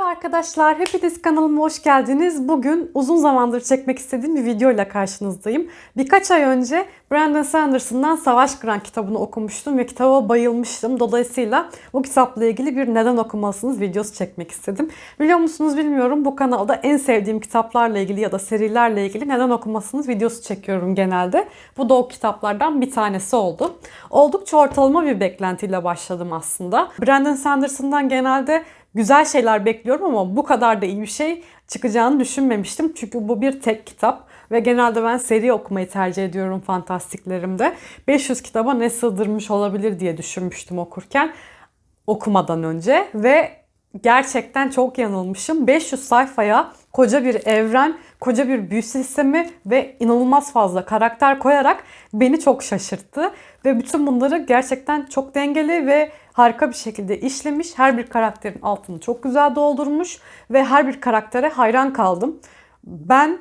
Merhaba arkadaşlar, hepiniz kanalıma hoş geldiniz. Bugün uzun zamandır çekmek istediğim bir videoyla karşınızdayım. Birkaç ay önce Brandon Sanderson'dan Savaş Kıran kitabını okumuştum ve kitaba bayılmıştım. Dolayısıyla bu kitapla ilgili bir neden okumalısınız videosu çekmek istedim. Biliyor musunuz bilmiyorum bu kanalda en sevdiğim kitaplarla ilgili ya da serilerle ilgili neden okumalısınız videosu çekiyorum genelde. Bu da o kitaplardan bir tanesi oldu. Oldukça ortalama bir beklentiyle başladım aslında. Brandon Sanderson'dan genelde güzel şeyler bekliyorum ama bu kadar da iyi bir şey çıkacağını düşünmemiştim. Çünkü bu bir tek kitap ve genelde ben seri okumayı tercih ediyorum fantastiklerimde. 500 kitaba ne sığdırmış olabilir diye düşünmüştüm okurken okumadan önce ve gerçekten çok yanılmışım. 500 sayfaya koca bir evren, koca bir büyü sistemi ve inanılmaz fazla karakter koyarak beni çok şaşırttı. Ve bütün bunları gerçekten çok dengeli ve harika bir şekilde işlemiş. Her bir karakterin altını çok güzel doldurmuş ve her bir karaktere hayran kaldım. Ben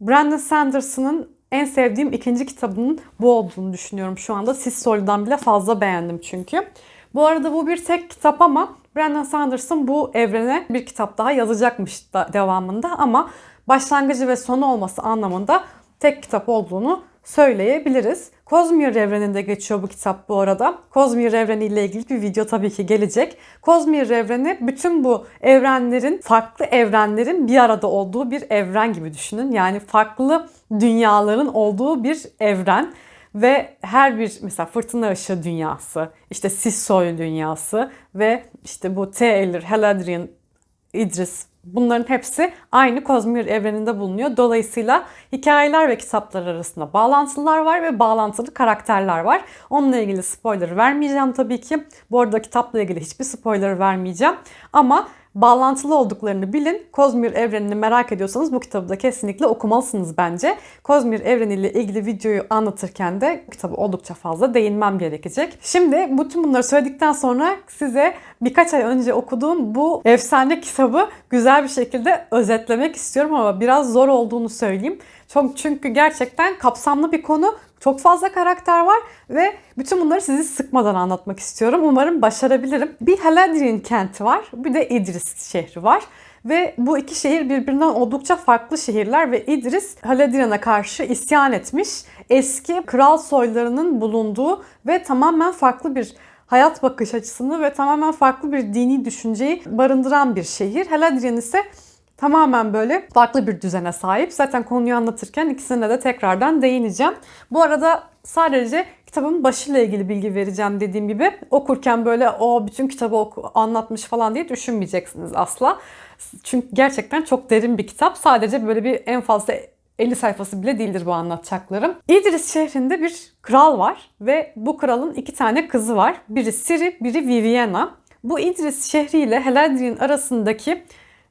Brandon Sanderson'ın en sevdiğim ikinci kitabının bu olduğunu düşünüyorum şu anda. Siz Sol'dan bile fazla beğendim çünkü. Bu arada bu bir tek kitap ama Brandon Sanderson bu evrene bir kitap daha yazacakmış da devamında ama başlangıcı ve sonu olması anlamında tek kitap olduğunu söyleyebiliriz. Kozmir evreninde geçiyor bu kitap bu arada. Kozmir evreni ile ilgili bir video tabii ki gelecek. Kozmir evreni bütün bu evrenlerin, farklı evrenlerin bir arada olduğu bir evren gibi düşünün. Yani farklı dünyaların olduğu bir evren ve her bir mesela fırtına ışığı dünyası, işte Sissoy dünyası ve işte bu Taylor, Haladrian, Idris Bunların hepsi aynı Kozmir evreninde bulunuyor. Dolayısıyla hikayeler ve kitaplar arasında bağlantılar var ve bağlantılı karakterler var. Onunla ilgili spoiler vermeyeceğim tabii ki. Bu arada kitapla ilgili hiçbir spoiler vermeyeceğim. Ama bağlantılı olduklarını bilin. Kozmir evrenini merak ediyorsanız bu kitabı da kesinlikle okumalısınız bence. Kozmir evreniyle ilgili videoyu anlatırken de kitabı oldukça fazla değinmem gerekecek. Şimdi bütün bunları söyledikten sonra size birkaç ay önce okuduğum bu efsane kitabı güzel bir şekilde özetlemek istiyorum ama biraz zor olduğunu söyleyeyim. Çok çünkü gerçekten kapsamlı bir konu çok fazla karakter var ve bütün bunları sizi sıkmadan anlatmak istiyorum. Umarım başarabilirim. Bir Haladrin kenti var, bir de İdris şehri var. Ve bu iki şehir birbirinden oldukça farklı şehirler ve İdris Haladrin'a karşı isyan etmiş. Eski kral soylarının bulunduğu ve tamamen farklı bir hayat bakış açısını ve tamamen farklı bir dini düşünceyi barındıran bir şehir. Haladrin ise tamamen böyle farklı bir düzene sahip. Zaten konuyu anlatırken ikisine de tekrardan değineceğim. Bu arada sadece kitabın başıyla ilgili bilgi vereceğim dediğim gibi. Okurken böyle o bütün kitabı oku, anlatmış falan diye düşünmeyeceksiniz asla. Çünkü gerçekten çok derin bir kitap. Sadece böyle bir en fazla 50 sayfası bile değildir bu anlatacaklarım. İdris şehrinde bir kral var ve bu kralın iki tane kızı var. Biri Siri, biri Viviana. Bu İdris şehriyle Heladrin arasındaki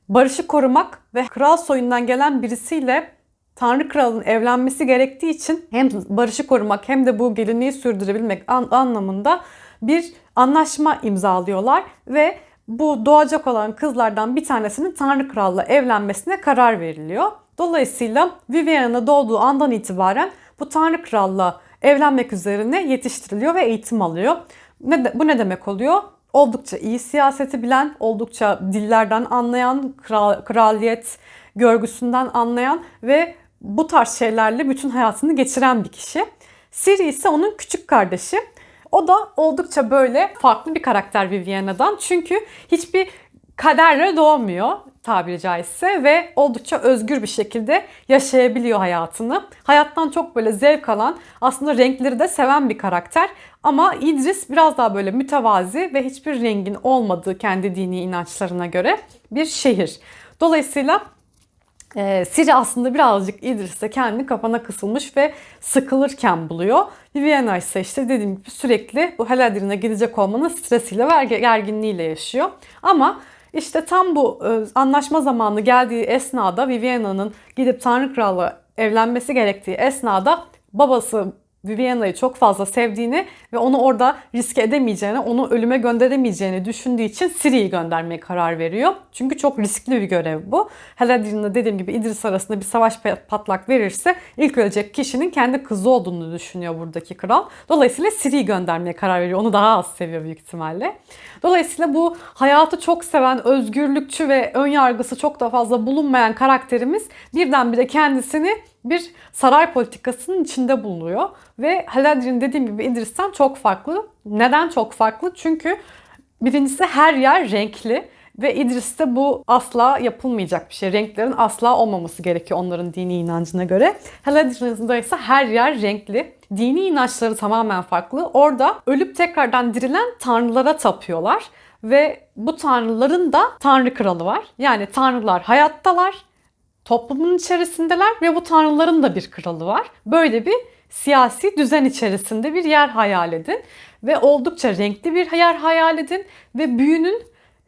barışı korumak ve kral soyundan gelen birisiyle Tanrı Kral'ın evlenmesi gerektiği için hem barışı korumak hem de bu gelinliği sürdürebilmek an- anlamında bir anlaşma imzalıyorlar ve bu doğacak olan kızlardan bir tanesinin Tanrı Kral'la evlenmesine karar veriliyor. Dolayısıyla Viviana doğduğu andan itibaren bu Tanrı Kral'la evlenmek üzerine yetiştiriliyor ve eğitim alıyor. Ne de, bu ne demek oluyor? Oldukça iyi siyaseti bilen, oldukça dillerden anlayan, kral, kraliyet görgüsünden anlayan ve bu tarz şeylerle bütün hayatını geçiren bir kişi. Siri ise onun küçük kardeşi. O da oldukça böyle farklı bir karakter Viviana'dan. Çünkü hiçbir kaderle doğmuyor tabiri caizse ve oldukça özgür bir şekilde yaşayabiliyor hayatını. Hayattan çok böyle zevk alan, aslında renkleri de seven bir karakter. Ama İdris biraz daha böyle mütevazi ve hiçbir rengin olmadığı kendi dini inançlarına göre bir şehir. Dolayısıyla e, Siri aslında birazcık İdris'te kendini kafana kısılmış ve sıkılırken buluyor. Viviana ise işte dediğim gibi sürekli bu Haladrin'e gidecek olmanın stresiyle ve gerginliğiyle yaşıyor. Ama işte tam bu e, anlaşma zamanı geldiği esnada Viviana'nın gidip Tanrı Kral'la evlenmesi gerektiği esnada babası Viviana'yı çok fazla sevdiğini ve onu orada riske edemeyeceğini, onu ölüme gönderemeyeceğini düşündüğü için Ciri'yi göndermeye karar veriyor. Çünkü çok riskli bir görev bu. Haladin'le dediğim gibi İdris arasında bir savaş patlak verirse ilk ölecek kişinin kendi kızı olduğunu düşünüyor buradaki kral. Dolayısıyla Ciri'yi göndermeye karar veriyor. Onu daha az seviyor büyük ihtimalle. Dolayısıyla bu hayatı çok seven, özgürlükçü ve ön yargısı çok da fazla bulunmayan karakterimiz birdenbire kendisini bir saray politikasının içinde buluyor. Ve Haladrin dediğim gibi İdris'ten çok farklı. Neden çok farklı? Çünkü birincisi her yer renkli. Ve İdris'te bu asla yapılmayacak bir şey. Renklerin asla olmaması gerekiyor onların dini inancına göre. Haladrin'de ise her yer renkli. Dini inançları tamamen farklı. Orada ölüp tekrardan dirilen tanrılara tapıyorlar. Ve bu tanrıların da tanrı kralı var. Yani tanrılar hayattalar toplumun içerisindeler ve bu tanrıların da bir kralı var. Böyle bir siyasi düzen içerisinde bir yer hayal edin ve oldukça renkli bir yer hayal edin ve büyünün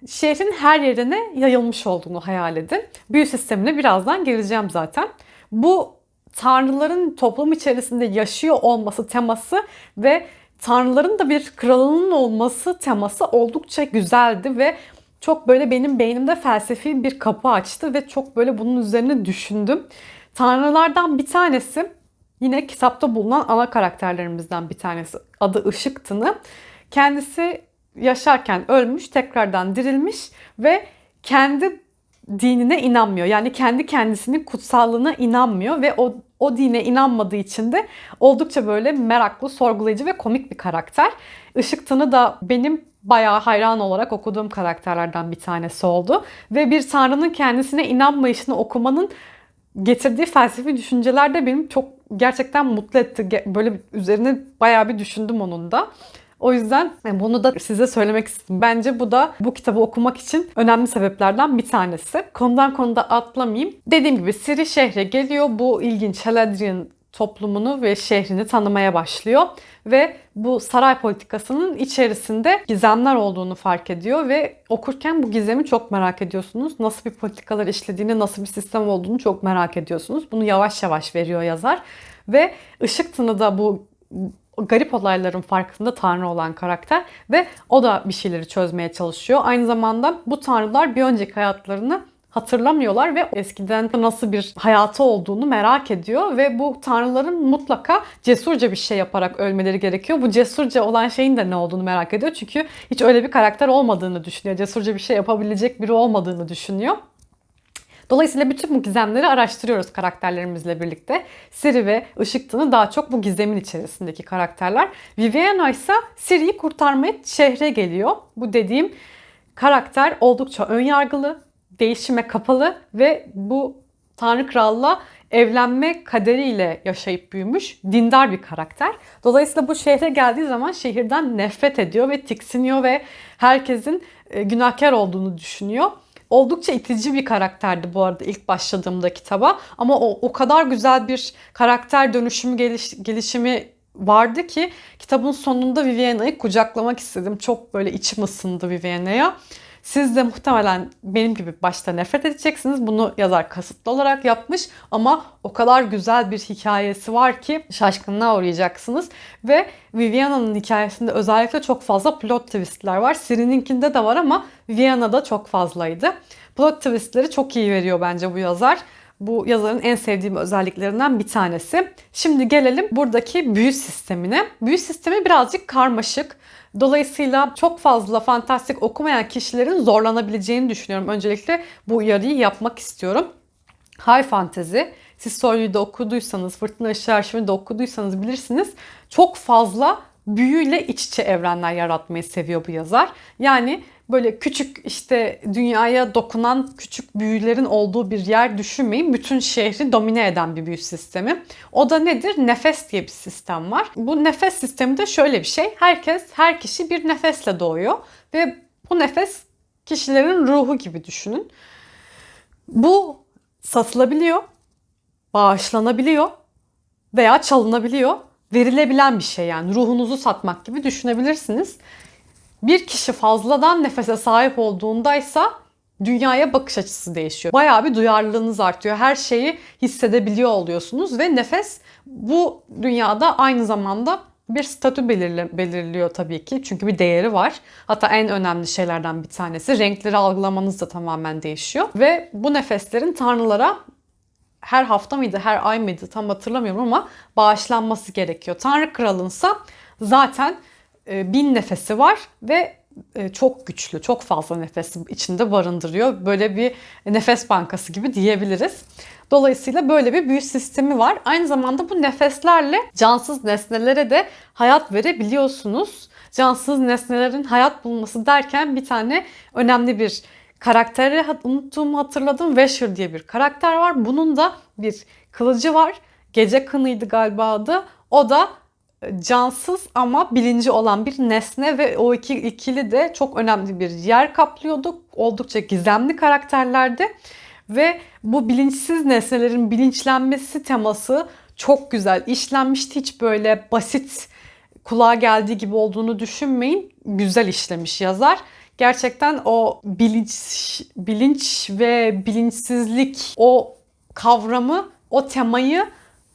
şehrin her yerine yayılmış olduğunu hayal edin. Büyü sistemine birazdan geleceğim zaten. Bu tanrıların toplum içerisinde yaşıyor olması teması ve tanrıların da bir kralının olması teması oldukça güzeldi ve çok böyle benim beynimde felsefi bir kapı açtı ve çok böyle bunun üzerine düşündüm. Tanrılardan bir tanesi yine kitapta bulunan ana karakterlerimizden bir tanesi. Adı Işık Tını. Kendisi yaşarken ölmüş, tekrardan dirilmiş ve kendi dinine inanmıyor. Yani kendi kendisinin kutsallığına inanmıyor ve o o dine inanmadığı için de oldukça böyle meraklı, sorgulayıcı ve komik bir karakter. Işık Tını da benim bayağı hayran olarak okuduğum karakterlerden bir tanesi oldu. Ve bir tanrının kendisine inanmayışını okumanın getirdiği felsefi düşünceler de benim çok gerçekten mutlu etti. Böyle üzerine bayağı bir düşündüm onun da. O yüzden bunu da size söylemek istedim. Bence bu da bu kitabı okumak için önemli sebeplerden bir tanesi. Konudan konuda atlamayayım. Dediğim gibi Siri şehre geliyor. Bu ilginç Haladrian toplumunu ve şehrini tanımaya başlıyor ve bu saray politikasının içerisinde gizemler olduğunu fark ediyor ve okurken bu gizemi çok merak ediyorsunuz. Nasıl bir politikalar işlediğini, nasıl bir sistem olduğunu çok merak ediyorsunuz. Bunu yavaş yavaş veriyor yazar ve Işık Tını da bu garip olayların farkında tanrı olan karakter ve o da bir şeyleri çözmeye çalışıyor. Aynı zamanda bu tanrılar bir önceki hayatlarını hatırlamıyorlar ve eskiden nasıl bir hayatı olduğunu merak ediyor ve bu tanrıların mutlaka cesurca bir şey yaparak ölmeleri gerekiyor. Bu cesurca olan şeyin de ne olduğunu merak ediyor. Çünkü hiç öyle bir karakter olmadığını düşünüyor. Cesurca bir şey yapabilecek biri olmadığını düşünüyor. Dolayısıyla bütün bu gizemleri araştırıyoruz karakterlerimizle birlikte. Siri ve Işıktı'nı daha çok bu gizemin içerisindeki karakterler. Viviana ise Siri'yi kurtarmaya şehre geliyor. Bu dediğim karakter oldukça önyargılı, değişime kapalı ve bu Tanrı Kral'la evlenme kaderiyle yaşayıp büyümüş dindar bir karakter. Dolayısıyla bu şehre geldiği zaman şehirden nefret ediyor ve tiksiniyor ve herkesin e, günahkar olduğunu düşünüyor. Oldukça itici bir karakterdi bu arada ilk başladığımda kitaba. Ama o, o kadar güzel bir karakter dönüşümü geliş, gelişimi vardı ki kitabın sonunda Viviana'yı kucaklamak istedim. Çok böyle içim ısındı Viviana'ya. Siz de muhtemelen benim gibi başta nefret edeceksiniz. Bunu yazar kasıtlı olarak yapmış ama o kadar güzel bir hikayesi var ki şaşkınlığa uğrayacaksınız. Ve Viviana'nın hikayesinde özellikle çok fazla plot twistler var. Siri'ninkinde de var ama Viviana'da çok fazlaydı. Plot twistleri çok iyi veriyor bence bu yazar. Bu yazarın en sevdiğim özelliklerinden bir tanesi. Şimdi gelelim buradaki büyü sistemine. Büyü sistemi birazcık karmaşık. Dolayısıyla çok fazla fantastik okumayan kişilerin zorlanabileceğini düşünüyorum. Öncelikle bu uyarıyı yapmak istiyorum. High fantasy, siz Soylu'yu da okuduysanız, Fırtına Işığı Arşivi'ni de okuduysanız bilirsiniz. Çok fazla büyüyle iç içe evrenler yaratmayı seviyor bu yazar. Yani böyle küçük işte dünyaya dokunan küçük büyülerin olduğu bir yer düşünmeyin. Bütün şehri domine eden bir büyü sistemi. O da nedir? Nefes diye bir sistem var. Bu nefes sistemi de şöyle bir şey. Herkes, her kişi bir nefesle doğuyor ve bu nefes kişilerin ruhu gibi düşünün. Bu satılabiliyor, bağışlanabiliyor veya çalınabiliyor. Verilebilen bir şey yani ruhunuzu satmak gibi düşünebilirsiniz bir kişi fazladan nefese sahip olduğundaysa dünyaya bakış açısı değişiyor. Bayağı bir duyarlılığınız artıyor. Her şeyi hissedebiliyor oluyorsunuz ve nefes bu dünyada aynı zamanda bir statü belirli, belirliyor tabii ki. Çünkü bir değeri var. Hatta en önemli şeylerden bir tanesi renkleri algılamanız da tamamen değişiyor. Ve bu nefeslerin tanrılara her hafta mıydı, her ay mıydı tam hatırlamıyorum ama bağışlanması gerekiyor. Tanrı kralınsa zaten e, bin nefesi var ve e, çok güçlü, çok fazla nefes içinde barındırıyor. Böyle bir nefes bankası gibi diyebiliriz. Dolayısıyla böyle bir büyü sistemi var. Aynı zamanda bu nefeslerle cansız nesnelere de hayat verebiliyorsunuz. Cansız nesnelerin hayat bulması derken bir tane önemli bir karakteri unuttuğumu hatırladım. Vesher diye bir karakter var. Bunun da bir kılıcı var. Gece kınıydı galiba adı. O da cansız ama bilinci olan bir nesne ve o iki ikili de çok önemli bir yer kaplıyordu. Oldukça gizemli karakterlerdi. Ve bu bilinçsiz nesnelerin bilinçlenmesi teması çok güzel işlenmişti. Hiç böyle basit kulağa geldiği gibi olduğunu düşünmeyin. Güzel işlemiş yazar. Gerçekten o bilinç, bilinç ve bilinçsizlik o kavramı, o temayı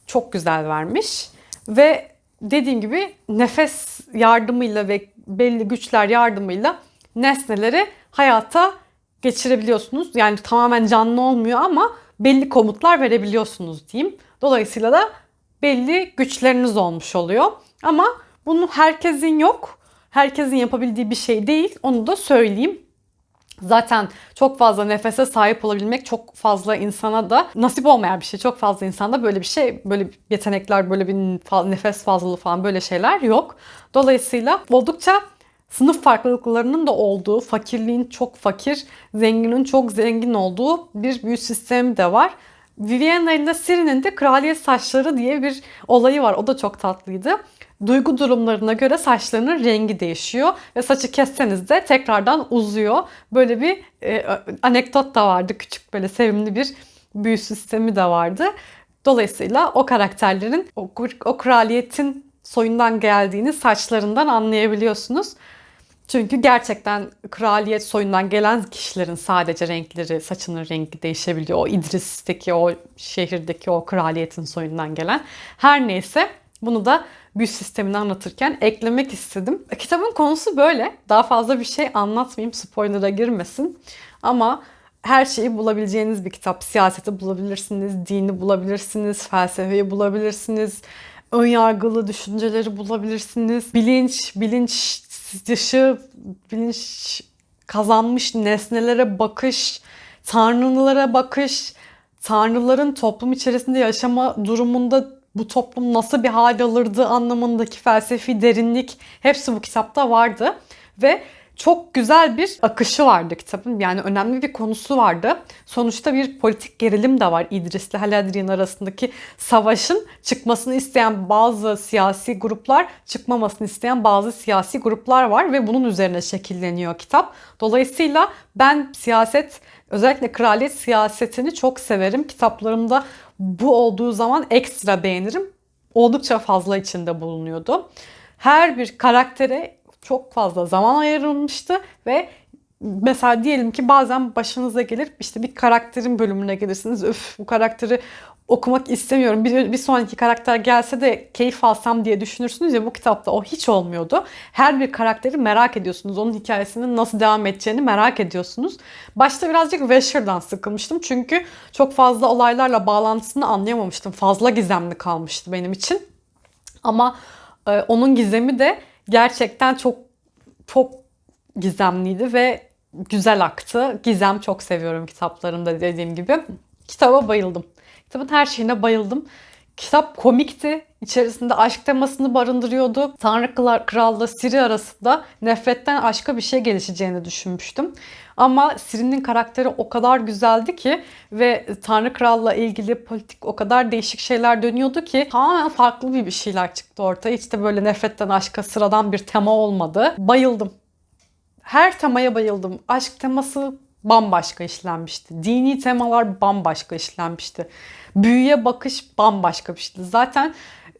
çok güzel vermiş. Ve dediğim gibi nefes yardımıyla ve belli güçler yardımıyla nesneleri hayata geçirebiliyorsunuz. Yani tamamen canlı olmuyor ama belli komutlar verebiliyorsunuz diyeyim. Dolayısıyla da belli güçleriniz olmuş oluyor. Ama bunu herkesin yok. Herkesin yapabildiği bir şey değil. Onu da söyleyeyim. Zaten çok fazla nefese sahip olabilmek çok fazla insana da nasip olmayan bir şey. Çok fazla insanda böyle bir şey, böyle yetenekler, böyle bir nefes fazlalığı falan böyle şeyler yok. Dolayısıyla oldukça sınıf farklılıklarının da olduğu, fakirliğin çok fakir, zenginin çok zengin olduğu bir büyü sistemi de var. Viviana ile Siri'nin de kraliyet saçları diye bir olayı var. O da çok tatlıydı. Duygu durumlarına göre saçlarının rengi değişiyor ve saçı kesseniz de tekrardan uzuyor. Böyle bir e, anekdot da vardı. Küçük böyle sevimli bir büyü sistemi de vardı. Dolayısıyla o karakterlerin o, o kraliyetin soyundan geldiğini saçlarından anlayabiliyorsunuz. Çünkü gerçekten kraliyet soyundan gelen kişilerin sadece renkleri, saçının rengi değişebiliyor. O İdris'teki, o şehirdeki o kraliyetin soyundan gelen. Her neyse bunu da büyü sistemini anlatırken eklemek istedim. Kitabın konusu böyle. Daha fazla bir şey anlatmayayım. Spoiler'a girmesin. Ama her şeyi bulabileceğiniz bir kitap. Siyaseti bulabilirsiniz, dini bulabilirsiniz, felsefeyi bulabilirsiniz, önyargılı düşünceleri bulabilirsiniz. Bilinç, bilinç dışı, bilinç kazanmış nesnelere bakış, tanrılara bakış, tanrıların toplum içerisinde yaşama durumunda bu toplum nasıl bir hal alırdı anlamındaki felsefi derinlik hepsi bu kitapta vardı. Ve çok güzel bir akışı vardı kitabın. Yani önemli bir konusu vardı. Sonuçta bir politik gerilim de var İdris ile Haladrin arasındaki savaşın çıkmasını isteyen bazı siyasi gruplar, çıkmamasını isteyen bazı siyasi gruplar var ve bunun üzerine şekilleniyor kitap. Dolayısıyla ben siyaset özellikle kraliyet siyasetini çok severim. Kitaplarımda bu olduğu zaman ekstra beğenirim. Oldukça fazla içinde bulunuyordu. Her bir karaktere çok fazla zaman ayrılmıştı ve mesela diyelim ki bazen başınıza gelir işte bir karakterin bölümüne gelirsiniz. Öf bu karakteri okumak istemiyorum. Bir, bir sonraki karakter gelse de keyif alsam diye düşünürsünüz ya bu kitapta o hiç olmuyordu. Her bir karakteri merak ediyorsunuz. Onun hikayesinin nasıl devam edeceğini merak ediyorsunuz. Başta birazcık Vesher'dan sıkılmıştım. Çünkü çok fazla olaylarla bağlantısını anlayamamıştım. Fazla gizemli kalmıştı benim için. Ama e, onun gizemi de gerçekten çok çok gizemliydi ve güzel aktı. Gizem çok seviyorum kitaplarımda dediğim gibi. Kitaba bayıldım. Kitabın her şeyine bayıldım. Kitap komikti. İçerisinde aşk temasını barındırıyordu. Tanrı Kral'la Siri arasında nefretten aşka bir şey gelişeceğini düşünmüştüm. Ama Siri'nin karakteri o kadar güzeldi ki ve Tanrı Kral'la ilgili politik o kadar değişik şeyler dönüyordu ki tamamen farklı bir şeyler çıktı ortaya. Hiç de böyle nefretten aşka sıradan bir tema olmadı. Bayıldım. Her temaya bayıldım. Aşk teması bambaşka işlenmişti. Dini temalar bambaşka işlenmişti. Büyüye bakış bambaşka bir şeydi. Zaten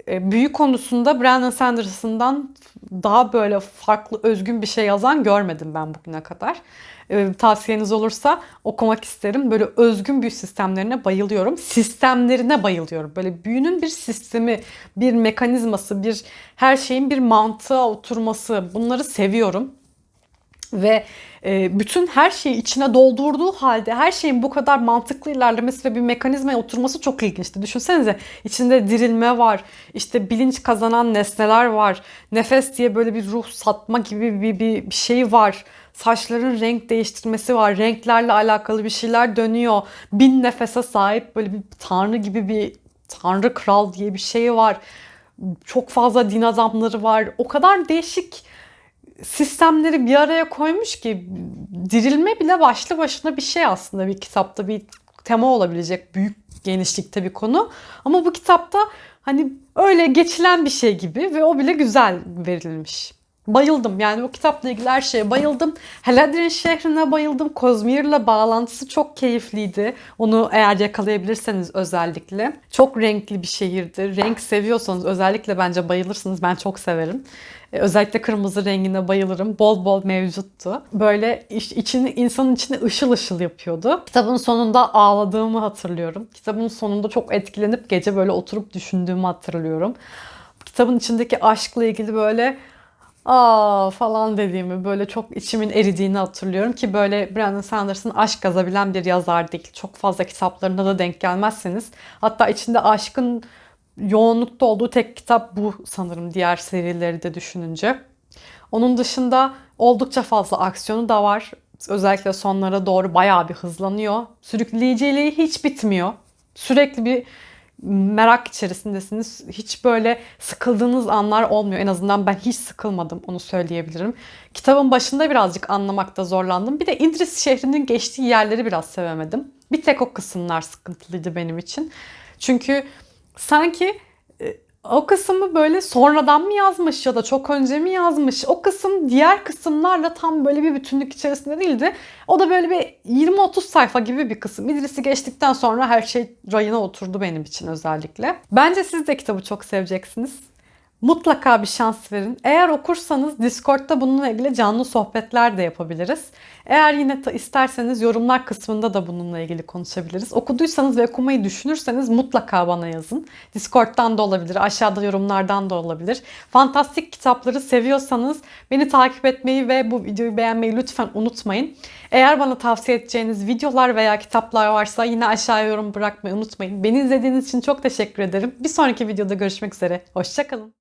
e, büyü konusunda Brandon Sanderson'dan daha böyle farklı, özgün bir şey yazan görmedim ben bugüne kadar. E, tavsiyeniz olursa okumak isterim. Böyle özgün büyü sistemlerine bayılıyorum. Sistemlerine bayılıyorum. Böyle büyünün bir sistemi, bir mekanizması, bir her şeyin bir mantığa oturması. Bunları seviyorum ve e, bütün her şeyi içine doldurduğu halde her şeyin bu kadar mantıklı ilerlemesi ve bir mekanizmaya oturması çok ilginçti. Düşünsenize içinde dirilme var, işte bilinç kazanan nesneler var, nefes diye böyle bir ruh satma gibi bir, bir, bir şey var. Saçların renk değiştirmesi var, renklerle alakalı bir şeyler dönüyor. Bin nefese sahip böyle bir tanrı gibi bir tanrı kral diye bir şey var. Çok fazla din adamları var. O kadar değişik sistemleri bir araya koymuş ki dirilme bile başlı başına bir şey aslında bir kitapta bir tema olabilecek büyük genişlikte bir konu. Ama bu kitapta hani öyle geçilen bir şey gibi ve o bile güzel verilmiş. Bayıldım yani o kitapla ilgili her şeye bayıldım. Heladrin şehrine bayıldım. Kozmir'le bağlantısı çok keyifliydi. Onu eğer yakalayabilirseniz özellikle. Çok renkli bir şehirdi. Renk seviyorsanız özellikle bence bayılırsınız. Ben çok severim. Ee, Özellikle kırmızı rengine bayılırım. Bol bol mevcuttu. Böyle iç- içini, insanın içine ışıl ışıl yapıyordu. Kitabın sonunda ağladığımı hatırlıyorum. Kitabın sonunda çok etkilenip gece böyle oturup düşündüğümü hatırlıyorum. Kitabın içindeki aşkla ilgili böyle aa falan dediğimi böyle çok içimin eridiğini hatırlıyorum ki böyle Brandon Sanderson aşk yazabilen bir yazar değil. Çok fazla kitaplarına da denk gelmezseniz hatta içinde aşkın yoğunlukta olduğu tek kitap bu sanırım diğer serileri de düşününce. Onun dışında oldukça fazla aksiyonu da var. Özellikle sonlara doğru bayağı bir hızlanıyor. Sürükleyiciliği hiç bitmiyor. Sürekli bir merak içerisindesiniz. Hiç böyle sıkıldığınız anlar olmuyor. En azından ben hiç sıkılmadım onu söyleyebilirim. Kitabın başında birazcık anlamakta zorlandım. Bir de İdris şehrinin geçtiği yerleri biraz sevemedim. Bir tek o kısımlar sıkıntılıydı benim için. Çünkü sanki e, o kısmı böyle sonradan mı yazmış ya da çok önce mi yazmış? O kısım diğer kısımlarla tam böyle bir bütünlük içerisinde değildi. O da böyle bir 20-30 sayfa gibi bir kısım. İdris'i geçtikten sonra her şey rayına oturdu benim için özellikle. Bence siz de kitabı çok seveceksiniz. Mutlaka bir şans verin. Eğer okursanız Discord'da bununla ilgili canlı sohbetler de yapabiliriz. Eğer yine isterseniz yorumlar kısmında da bununla ilgili konuşabiliriz. Okuduysanız ve okumayı düşünürseniz mutlaka bana yazın. Discord'dan da olabilir, aşağıda yorumlardan da olabilir. Fantastik kitapları seviyorsanız beni takip etmeyi ve bu videoyu beğenmeyi lütfen unutmayın. Eğer bana tavsiye edeceğiniz videolar veya kitaplar varsa yine aşağıya yorum bırakmayı unutmayın. Beni izlediğiniz için çok teşekkür ederim. Bir sonraki videoda görüşmek üzere. Hoşçakalın.